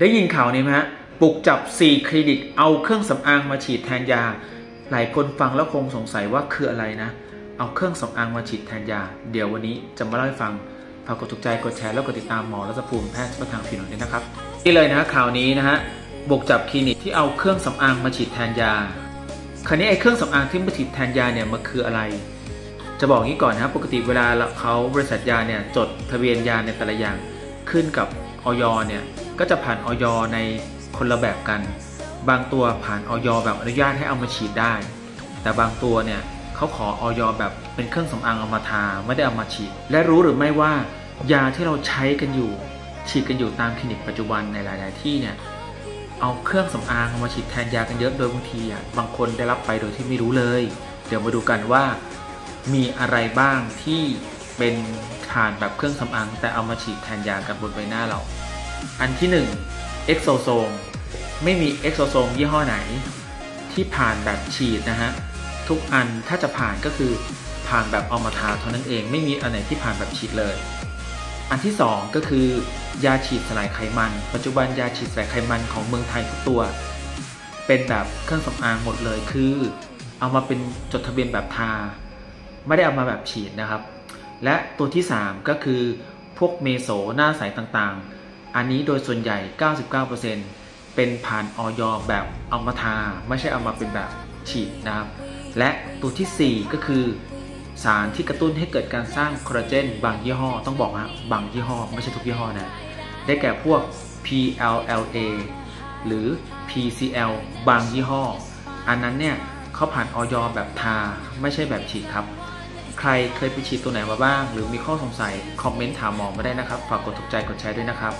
ได้ยินข่าวนี้ไหมฮะปลุกจับ 4 คลินิก เอาเครื่องสำอางมาฉีดแทนยา หลายคนฟังแล้วคงสงสัยว่าคืออะไรนะ เอาเครื่องสำอางมาฉีดแทนยา เดี๋ยววันนี้จะมาเล่าให้ฟัง ฝากกดถูกใจ กดแชร์แล้วกดติดตามหมอรัศภูมิแพทย์ประทางผิวหนังด้วยนะครับ นี่เลยนะข่าวนี้นะฮะ บุกจับคลินิกที่เอาเครื่องสำอางมาฉีดแทนยา คราวนี้ไอ้เครื่องสำอางที่มาฉีดแทนยาเนี่ยมันคืออะไร จะบอกงี้ก่อนนะปกติเวลาเขาบริษัทยาเนี่ยจดทะเบียนยาในแต่ละอย่างขึ้นกับออยเนี่ย ก็จะผ่านออยในคนละแบบกัน บางตัวผ่านออยแบบอนุญาตให้เอามาฉีดได้ แต่บางตัวเนี่ยเขาขอออยแบบเป็นเครื่องสำอางเอามาทาไม่ได้เอามาฉีด และรู้หรือไม่ว่ายาที่เราใช้กันอยู่ฉีดกันอยู่ตามคลินิกปัจจุบันในหลาย ๆ ที่เนี่ยเอาเครื่องสำอางมาฉีดแทนยากันเยอะโดยบางทีอะบางคนได้รับไปโดยที่ไม่รู้เลย เดี๋ยวมาดูกันว่ามีอะไรบ้างที่เป็นทานแบบเครื่องสำอางแต่เอามาฉีดแทนยากันบนใบหน้าเรา อันที่1เอ็กโซโซมไม่มีเอ็กโซโซมยี่ห้อไหน ที่ผ่านแบบฉีดนะฮะ ทุกอันถ้าจะผ่านก็คือผ่านแบบเอามาทาเท่านั้นเองไม่มีอันไหนที่ผ่านแบบฉีดเลย อันที่ 2 ก็คือยาฉีดสลายไขมัน ปัจจุบันยาฉีดสลายไขมันของเมืองไทยทุกตัว เป็นแบบเครื่องสำอางหมดเลยคือ เอามาเป็นจดทะเบียนแบบทา ไม่ได้เอามาแบบฉีดนะครับ และตัวที่ 3 ก็คือพวกเมโสหน้าใสต่างๆ อันนี้โดยส่วนใหญ่ 99%เป็นผ่านออยแบบเอามาทา ไม่ใช่เอามาเป็นแบบฉีดนะครับ และตัวทีสี่4 ก็คือสารที่กระตุ้นให้เกิดการสร้างคอลลาเจนบางยี่ห้อ ต้องบอกนะบางยี่ห้อ ไม่ใช่ทุกยี่ห้อนะ ได้แก่พวก PLLA หรือ PCL บางยี่ห้อ อันนั้นเนี่ยเขาผ่านออยแบบทา ไม่ใช่แบบฉีดครับ ใครเคยไปฉีดตัวไหนมาบ้าง หรือมีข้อสงสัย คอมเมนต์ถามหมอมาได้นะครับ ฝากกดถูกใจกดแชร์ด้วยนะครับ